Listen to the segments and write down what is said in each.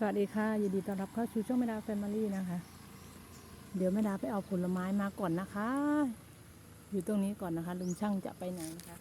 สวัสดีค่ะยินดีต้อนรับเข้าชูช่องแม่ดาแฟมิลี่นะคะ เดี๋ยวแม่ดาไปเอาผลไม้มาก่อนนะคะ อยู่ตรงนี้ก่อนนะคะ ลุงช่างจะไปไหนนะคะ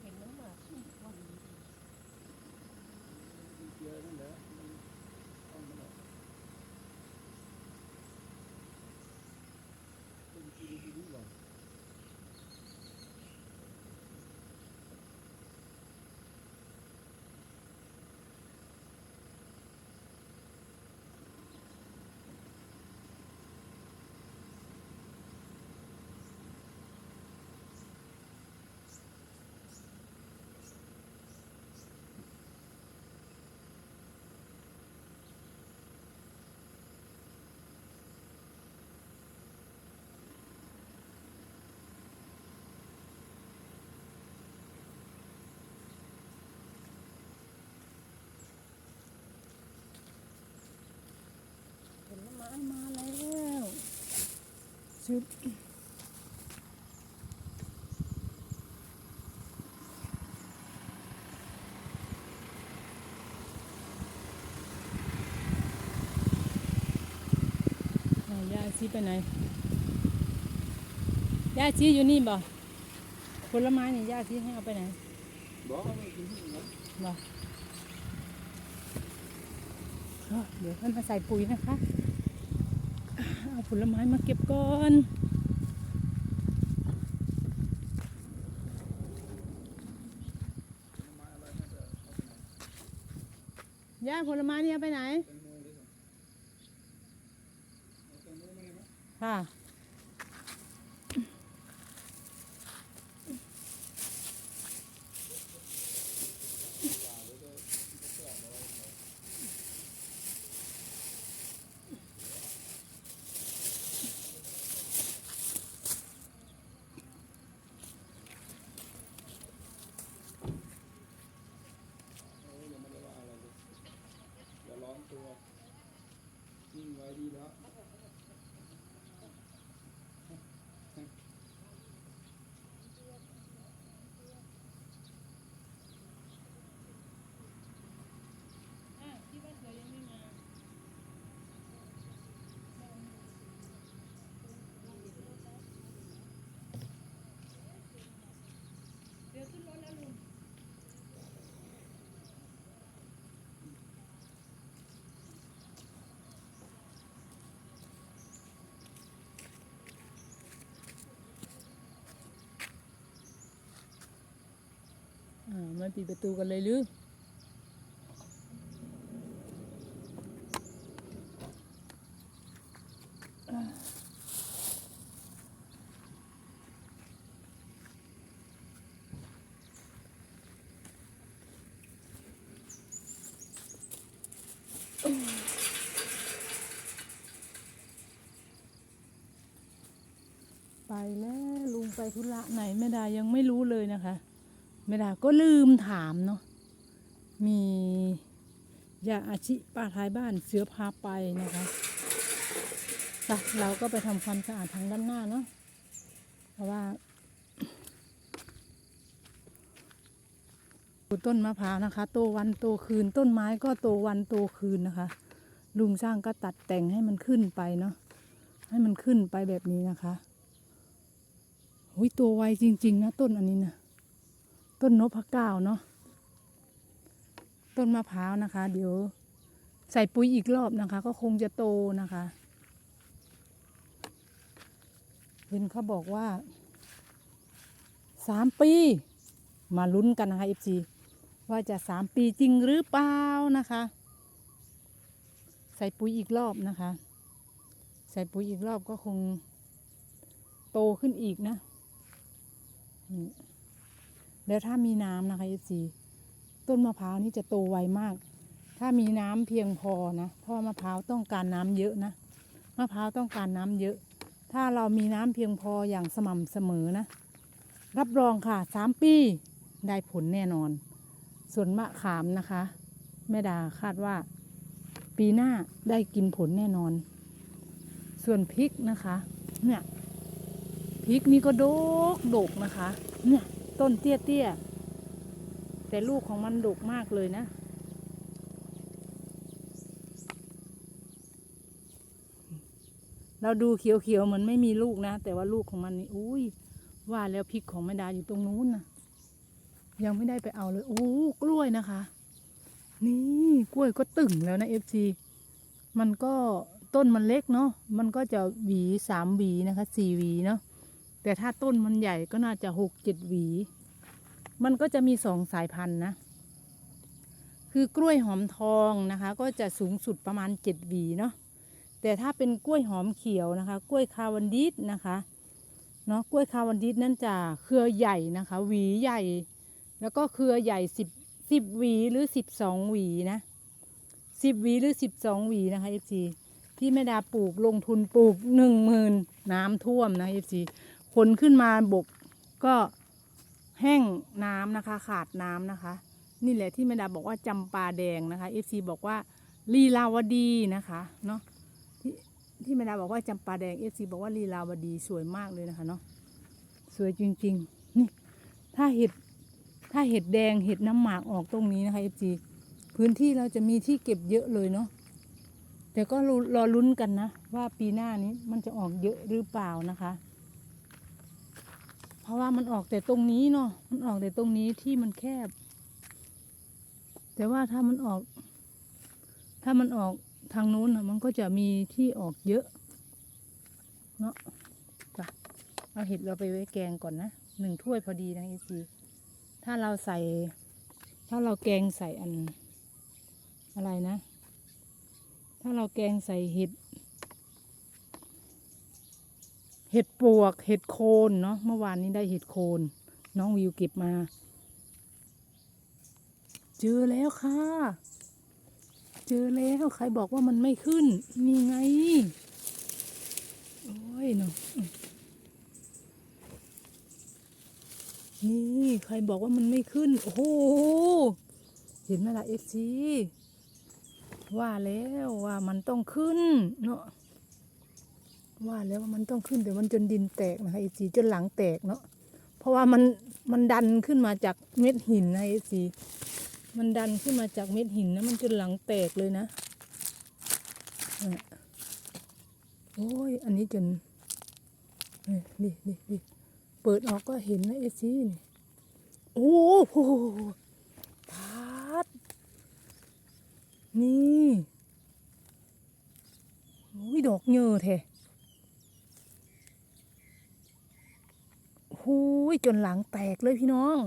เห็นน้ำหมาก เยอะนั่นแหละต้องมันออกเป็นทีดีดีกว่า ผลไม้มาแล้ว ชุดไหนยายซีไปไหนยายซีอยู่นี่บ่ผลไม้นี่ยายซีให้เอาไปไหนบอกว่าไม่กินที่ไหนบ่เดี๋ยวท่านมาใส่ปุ๋ยนะคะ เอาผลไม้มาเก็บก่อนย่าผลไม้นี่ไปไหนฮะงโมหรือเปล่าเอาแตงโมมาเลยไหม ค่ะ โอ้ยังไม่ได้ว่าอะไรเลยอย่าร้อนตัวนิ่งไว้ดีแล้ว อ่ามาปิดประตูกันเลยหรือไปแล้วลุงไปธุระไหนแม่ดายังไม่รู้เลยนะคะ แม่ไดาก็ลืมถามเนาะมียาอาชิป้าท้ายบ้านเสือพาไปนะคะไปเราก็ไปทำความสะอาดทางด้านหน้าเนาะเพราะว่าปูต้นมะพร้าวนะคะ โตวันโตคืนต้นไม้ก็โตวันโตคืนนะคะ ลุงสร้างก็ตัดแต่งให้มันขึ้นไปเนาะให้มันขึ้นไปแบบนี้นะคะหุยตัวไวจริง ๆ นะต้นอันนี้นะ ต้นนพเก้าเนาะต้นมะพร้าวนะคะ เดี๋ยวใส่ปุ๋ยอีกรอบนะคะ ก็คงจะโตนะคะเห็นเขาบอกว่าสามปี มาลุ้นกันนะคะเอฟซีว่าจะสามปีจริงหรือเปล่านะคะ ใส่ปุ๋ยอีกรอบนะคะ ใส่ปุ๋ยอีกรอบก็คงโตขึ้นอีกนะ แล้วถ้ามีน้ำนะคะเอฟซีต้นมะพร้าวนี่จะโตไวมาก ถ้ามีน้ำเพียงพอนะเพราะมะพร้าวต้องการน้ำเยอะนะมะพร้าวต้องการน้ำเยอะ ถ้าเรามีน้ำเพียงพออย่างสม่ำเสมอนะ รับรองค่ะสามปีได้ผลแน่นอน ส่วนมะขามนะคะแม่ดาคาดว่า ปีหน้าได้กินผลแน่นอน ส่วนพริกนะคะ เนี่ยพริกนี่ก็โดกโดกนะคะ เนี่ย ต้นเตี้ยเตี้ยแต่ลูกของมันดกมากเลยนะ เราดูเขียวๆเหมือนไม่มีลูกนะ แต่ว่าลูกของมันนี่อุ้ยว่าแล้วพริกของแม่ดาอยู่ตรงนู้นนะยังไม่ได้ไปเอาเลยโอ้กล้วยนะคะ นี่กล้วยก็ตึงแล้วนะเอฟซีมันก็ต้นมันเล็กเนาะมันก็จะหวีสามหวีนะคะสี่หวีเนาะ แต่ถ้าต้นมันใหญ่ก็น่าจะหกเจ็ดหวี มันก็จะมีสองสายพันธุ์นะ คือกล้วยหอมทองนะคะ ก็จะสูงสุดประมาณเจ็ดหวีเนาะ แต่ถ้าเป็นกล้วยหอมเขียวนะคะ กล้วยคาวันดิสนะคะเนาะกล้วยคาวันดิสนั่นจะเครือใหญ่นะคะ หวีใหญ่ แล้วก็เครือใหญ่สิบสิบหวีหรือสิบสองหวีนะสิบหวีหรือสิบสองหวีนะคะเอฟซีที่แม่ดาปลูกลงทุนปลูกหนึ่งหมื่นน้ำท่วมนะเอฟซี ขนขึ้นมาบกก็แห้งน้ำนะคะ ขาดน้ำนะคะ นี่แหละที่แม่ดาบอกว่าจำปาแดงนะคะเอฟซีบอกว่าลีลาวดีนะคะเนาะที่ที่แม่ดาบอกว่าจำปาแดงเอฟซีบอกว่าลีลาวดีสวยมากเลยนะคะเนาะสวยจริงๆนี่ถ้าเห็ดถ้าเห็ดแดงเห็ดน้ำหมากออกตรงนี้นะคะเอฟซีพื้นที่เราจะมีที่เก็บเยอะเลยเนาะแต่ก็รอรอลุ้นกันนะ ว่าปีหน้านี้มันจะออกเยอะหรือเปล่านะคะ ราะว่ามันออกแต่ตรงนี้เนาะมันออกแต่ตรงนี้ที่มันแคบ แต่ว่าถ้ามันออก ถ้ามันออกทางนู้นนะมันก็จะมีที่ออกเยอะ เนาะจ้ะเอาเห็ดเราไปไว้แกงก่อนนะหนึ่งถ้วยพอดีนะเอซีถ้าเราใส่ ถ้าเราแกงใส่อันอะไรนะ ถ้าเราแกงใส่เห็ด เห็ดปวก เห็ดโคนเนาะเมื่อวานนี้ได้เห็ดโคน น้องวิวเก็บมา เจอแล้วค่ะ เจอแล้วใครบอกว่ามันไม่ขึ้น นี่ไง โอ้ยเนาะนี่ใครบอกว่ามันไม่ขึ้น โอ้โห เห็นไหมล่ะเอฟซีว่าแล้วว่ามันต้องขึ้นเนาะ ว่าแล้วว่ามันต้องขึ้นแต่มันจนดินแตกนะคะเอซีจนหลังแตกเนาะเพราะว่ามันมันดันขึ้นมาจากเม็ดหินนะเอซีมันดันขึ้นมาจากเม็ดหินนะมันจนหลังแตกเลยนะนี่โอ้ยอันนี้จนนี่นี่นี่เปิดออกก็เห็นนะเอซี่นี่โอ้โหพาดนี่โอ้ยดอกเงอแท้โอ้ ยจนหลังแตกเลยพี่น้อง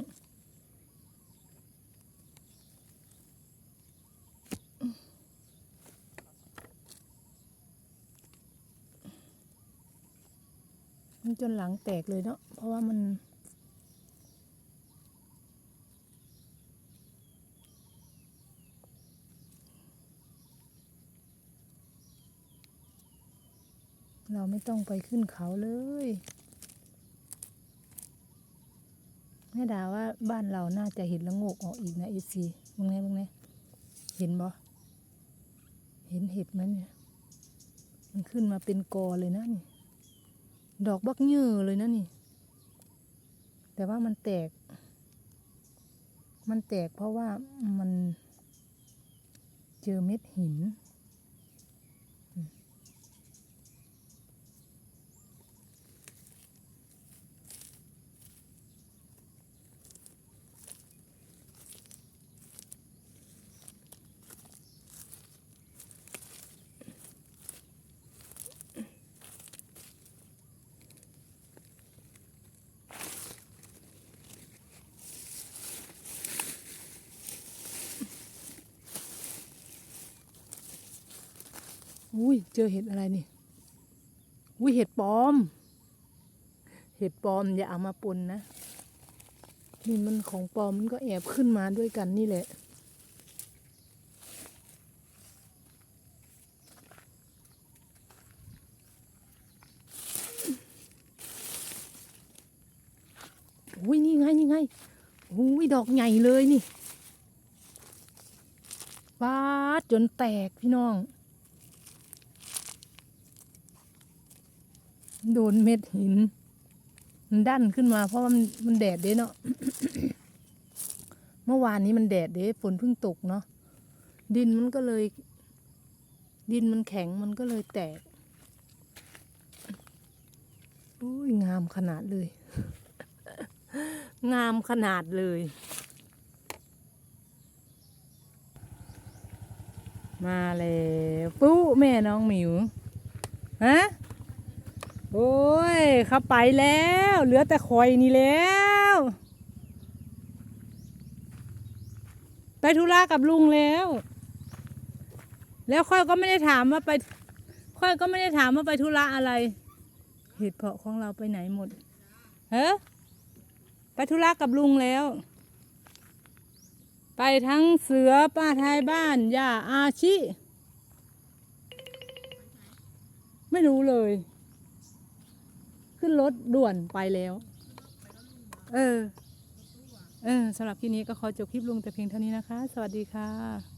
มันจนหลังแตกเลยเนาะเพราะว่ามันเราไม่ต้องไปขึ้นเขาเลยแม่ดาว่าบ้านเราน่าจะเห็นละโงกออกอีกนะเอซีมึงไงมึงไงเห็นบ่เห็นเห็ดไหมเนี่ยมันขึ้นมาเป็นกอเลยนะนี่ดอกบักเยื่อเลยนะนี่ แต่ว่ามันแตก มันแตกเพราะว่ามันเจอเม็ดหิน อุ้ยเจอเห็ดอะไรนี่ อุ้ยเห็ดปลอม เห็ดปลอมอย่าเอามาปนนะ นี่มันของปลอมมันก็แอบขึ้นมาด้วยกันนี่แหละ อุ้ยนี่ไงนี่ไงอุ้ยดอกใหญ่เลยนี่ฟาดจนแตกพี่น้อง โดนเม็ดหิน มันดันขึ้นมา เพราะมันมันแดดเด้เนาะเมื่อวานนี้มันแดดเด้ฝนเพิ่งตกเนาะดินมันก็เลย ดินมันแข็งมันก็เลยแตกอุ้ยงามขนาดเลย งามขนาดเลย มาแล้วปุ๊แม่น้องหมิวฮะ โอ้ยเขาไปแล้ว เหลือแต่คอยนี่แล้ว ไปธุระกับลุงแล้ว แล้วค่อยก็ไม่ได้ถามว่าไปค่อยก็ไม่ได้ถามว่าไปธุระอะไรเหตุเพาะของเราไปไหนหมดเฮ้ไปธุระกับลุงแล้ว ไปทั้งเสือป้าไทยบ้านย่าอาชิ ไม่รู้เลย ขึ้นรถด่วนไปแล้ว เออ เออสำหรับคลิปนี้ก็ขอจบคลิปลงแต่เพียงเท่านี้นะคะ สวัสดีค่ะ